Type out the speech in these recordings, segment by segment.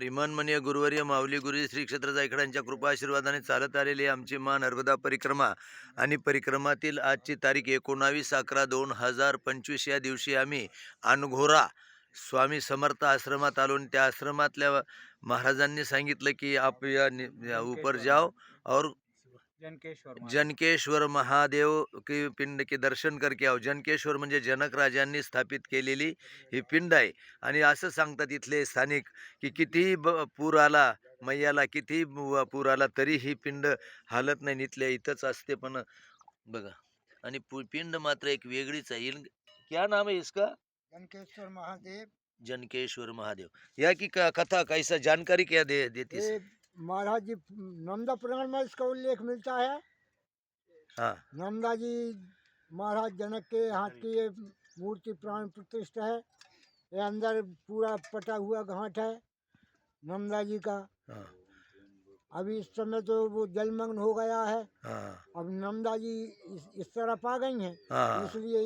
रिमानमनीय गुरुवर्य माऊली गुरुजी श्री क्षेत्र जायकडांच्या कृपा आशीर्वादाने चालत आलेली आमची मा नर्मदा परिक्रमा. आणि परिक्रमातील आजची तारीख एकोणावीस अकरा दोन हजार पंचवीस या दिवशी आम्ही अनघोरा स्वामी समर्थ आश्रमात आलो. आणि त्या आश्रमातल्या महाराजांनी सांगितलं की आप या नि- या ऊपर जाओ और जनकेश्वर. जनकेश्वर महादेव की पिंड के दर्शन करके आओ. जनकेश्वर म्हणजे जनक राजांनी स्थापित केलेली ही पिंड आहे. आणि असं सांगतात इथले स्थानिक की कितीही ब पूर आला मैयाला कितीही पूर आला तरी ही पिंड हालत नाही. इथल्या इथंच असते पण बघा. आणि पिंड मात्र एक वेगळीच आहे. क्या नाम है इसका? जनकेश्वर महादेव. जनकेश्वर महादेव. या की क- कथा कैसा जानकारी क्या दे देती ये महाराज जी नंदा पुराण में इसका उल्लेख मिलता है। हाँ। नंदा जी महाराज जनक के हाथ की ये मूर्ति प्राण प्रतिष्ठा है। ये अंदर पूरा पटा हुआ घाट है नंदा जी का। हाँ। अभी इस समय तो वो जलमग्न हो गया है। हाँ। अब नंदा जी इस, इस तरफ़ आ गई हैं। हाँ। इसलिए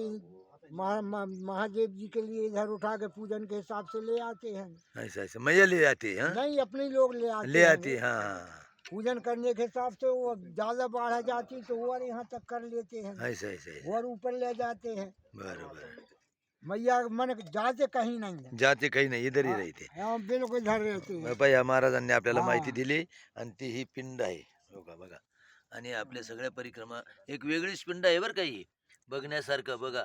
महा, महा- महादेव जी के लिए इधर उठा के पूजन के हिसाब से ले आते हैं। ऐसा ऐसा। मैया ले आती है हाँ? नहीं अपने लोग ले आते ले हैं आती वो। हाँ पूजन करने के हिसाब से वो ज़्यादा बाढ़ जाती तो और यहाँ तक कर लेते हैं। ऐसा ऐसा और ऊपर ले जाते हैं। बरोबर। मैया मन जाते कहीं नहीं है। जाते काही नाही इधर ही राहते। बिल्कुल इधर रहते हैं। बाबा या महाराजांनी आपल्याला हा. माहिती दिली आणि ती ही पिंड आहे हो का बघा. आणि आपल्या सगळ्या परिक्रमा एक वेगळीच पिंड आहे बरं का ही. बघण्यासारखं बघा.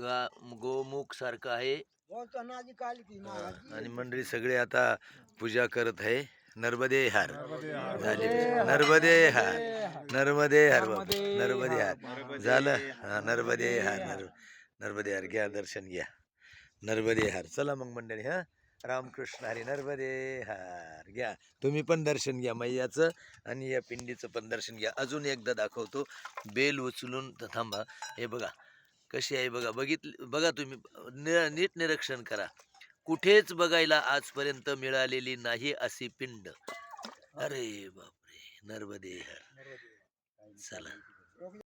गा गोमुख सारखं आहे। आणि मंडळी सगळे आता पूजा करत आहे. नर्मदे हार. झाले हार. नर्मदे हार. हार. नर्मदे हार बाबा. नर्मदे हार. झालं. हा नर्मदे हार. नर नर्मदे हार. घ्या दर्शन घ्या. नर्मदे हार. चला मग मंडळी हा? रामकृष्ण हरी नर्मदे हार. घ्या. तुम्ही पण दर्शन घ्या मैयाचं आणि या पिंडीचं पण दर्शन घ्या. अजून एकदा दाखवतो. बेल उचलून त- थांबा. हे बघा. कशी आहे बघा बघितली बघा तुम्ही नि- नीट निरीक्षण करा. कुठेच बघायला आजपर्यंत मिळालेली नाही अशी पिंड. अरे बापरे नर्मदे. चला.